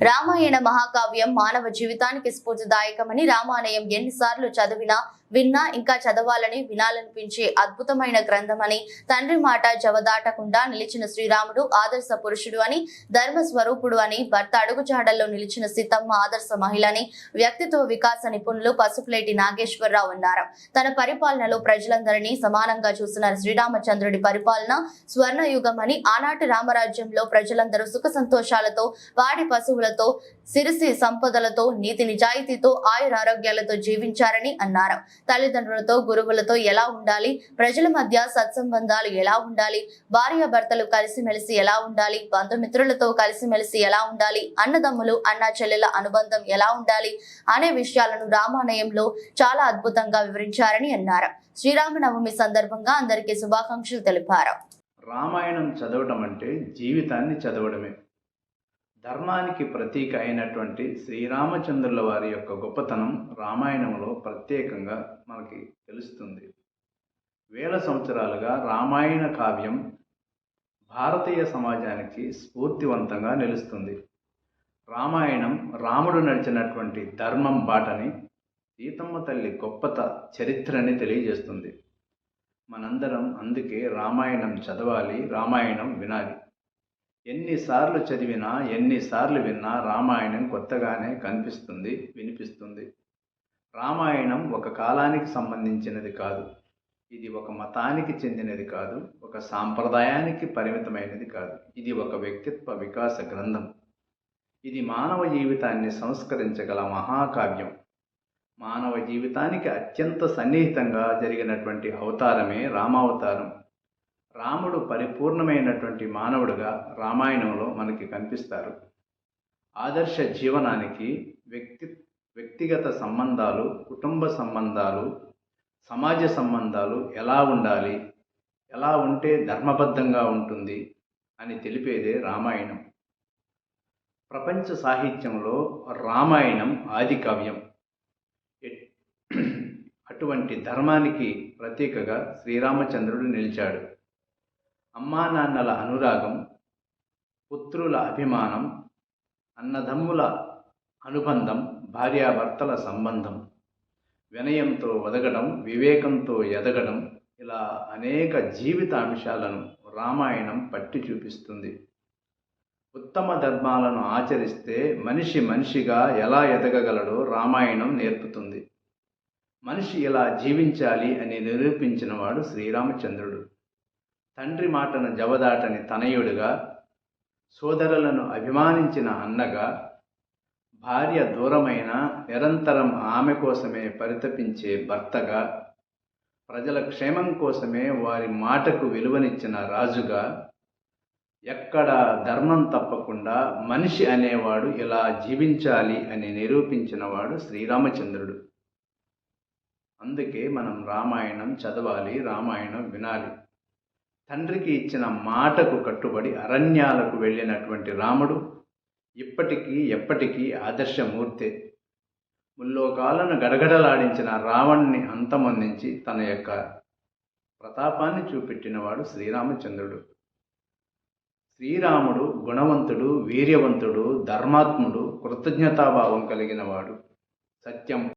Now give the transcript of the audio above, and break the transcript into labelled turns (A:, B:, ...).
A: రామాయణ మహాకావ్యం మానవ జీవితానికి స్ఫూర్తిదాయకమని రామాయణం ఎన్నిసార్లు చదివినా విన్నా ఇంకా చదవాలని వినాలనిపించే అద్భుతమైన గ్రంథమని తండ్రి మాట జవదాటకుండా నిలిచిన శ్రీరాముడు ఆదర్శ పురుషుడు అని ధర్మ స్వరూపుడు అని భర్త అడుగుజాడల్లో నిలిచిన సీతమ్మ ఆదర్శ మహిళని వ్యక్తిత్వ వికాస నిపుణులు పసుపులేటి నాగేశ్వరరావు అన్నారు. తన పరిపాలనలో ప్రజలందరినీ సమానంగా చూసిన శ్రీరామచంద్రుడి పరిపాలన స్వర్ణయుగం అని ఆనాటి రామరాజ్యంలో ప్రజలందరూ సుఖ సంతోషాలతో వాడి పశువులతో సిరిసి సంపదలతో నీతి నిజాయితీతో ఆయురారోగ్యాలతో జీవించారని అన్నారు. తల్లిదండ్రులతో గురువులతో ఎలా ఉండాలి? ప్రజల మధ్య సత్సంబంధాలు ఎలా ఉండాలి? భార్య భర్తలు కలిసిమెలిసి ఎలా ఉండాలి? బంధుమిత్రులతో కలిసిమెలిసి ఎలా ఉండాలి? అన్నదమ్ములు అన్న చెల్లెల అనుబంధం ఎలా ఉండాలి? అనే విషయాలను రామాలయంలో చాలా అద్భుతంగా వివరించారని అన్నారు. శ్రీరామనవమి సందర్భంగా అందరికీ శుభాకాంక్షలు తెలిపారు.
B: రామాయణం చదవటం అంటే జీవితాన్ని చదవడమే. ధర్మానికి ప్రతీక అయినటువంటి శ్రీరామచంద్రుల వారి యొక్క గొప్పతనం రామాయణంలో ప్రత్యేకంగా మనకి తెలుస్తుంది. వేల సంవత్సరాలుగా రామాయణ కావ్యం భారతీయ సమాజానికి స్ఫూర్తివంతంగా నిలుస్తుంది. రామాయణం రాముడు నడిచినటువంటి ధర్మం బాటని సీతమ్మ తల్లి గొప్పత చరిత్రని తెలియజేస్తుంది. మనందరం అందుకే రామాయణం చదవాలి రామాయణం వినాలి. ఎన్నిసార్లు చదివినా ఎన్నిసార్లు విన్నా రామాయణం కొత్తగానే కనిపిస్తుంది వినిపిస్తుంది. రామాయణం ఒక కాలానికి సంబంధించినది కాదు. ఇది ఒక మతానికి చెందినది కాదు ఒక సాంప్రదాయానికి పరిమితమైనది కాదు. ఇది ఒక వ్యక్తిత్వ వికాస గ్రంథం. ఇది మానవ జీవితాన్ని సంస్కరించగల మహాకావ్యం. మానవ జీవితానికి అత్యంత సన్నిహితంగా జరిగినటువంటి అవతారమే రామావతారం. రాముడు పరిపూర్ణమైనటువంటి మానవుడుగా రామాయణంలో మనకి కనిపిస్తారు. ఆదర్శ జీవనానికి వ్యక్తి వ్యక్తిగత సంబంధాలు కుటుంబ సంబంధాలు సమాజ సంబంధాలు ఎలా ఉండాలి ఎలా ఉంటే ధర్మబద్ధంగా ఉంటుంది అని తెలిపేదే రామాయణం. ప్రపంచ సాహిత్యంలో రామాయణం ఆది కావ్యం. అటువంటి ధర్మానికి ప్రతీకగా శ్రీరామచంద్రుడు నిలిచాడు. అమ్మా నాన్నల అనురాగం పుత్రుల అభిమానం అన్నదమ్ముల అనుబంధం భార్యాభర్తల సంబంధం. వినయంతో ఒదగడం వివేకంతో ఎదగడం ఇలా అనేక జీవిత అంశాలను రామాయణం పట్టి చూపిస్తుంది. ఉత్తమ ధర్మాలను ఆచరిస్తే మనిషి మనిషిగా ఎలా ఎదగగలడో రామాయణం నేర్పుతుంది. మనిషి ఇలా జీవించాలి అని నిరూపించినవాడు శ్రీరామచంద్రుడు. తండ్రి మాటను జవదాటని తనయుడుగా సోదరులను అభిమానించిన అన్నగా భార్య దూరమైన నిరంతరం ఆమె కోసమే పరితపించే భర్తగా ప్రజల క్షేమం కోసమే వారి మాటకు విలువనిచ్చిన రాజుగా ఎక్కడ ధర్మం తప్పకుండా మనిషి అనేవాడు ఇలా జీవించాలి అని నిరూపించినవాడు శ్రీరామచంద్రుడు. అందుకే మనం రామాయణం చదవాలి రామాయణం వినాలి. తండ్రికి ఇచ్చిన మాటకు కట్టుబడి అరణ్యాలకు వెళ్ళినటువంటి రాముడు ఇప్పటికీ ఎప్పటికీ ఆదర్శమూర్తే. ముల్లోకాలను గడగడలాడించిన రావణ్ణి అంతమొందించి తన యొక్క ప్రతాపాన్ని చూపెట్టినవాడు శ్రీరామచంద్రుడు. శ్రీరాముడు గుణవంతుడు వీర్యవంతుడు ధర్మాత్ముడు కృతజ్ఞతాభావం కలిగినవాడు. సత్యం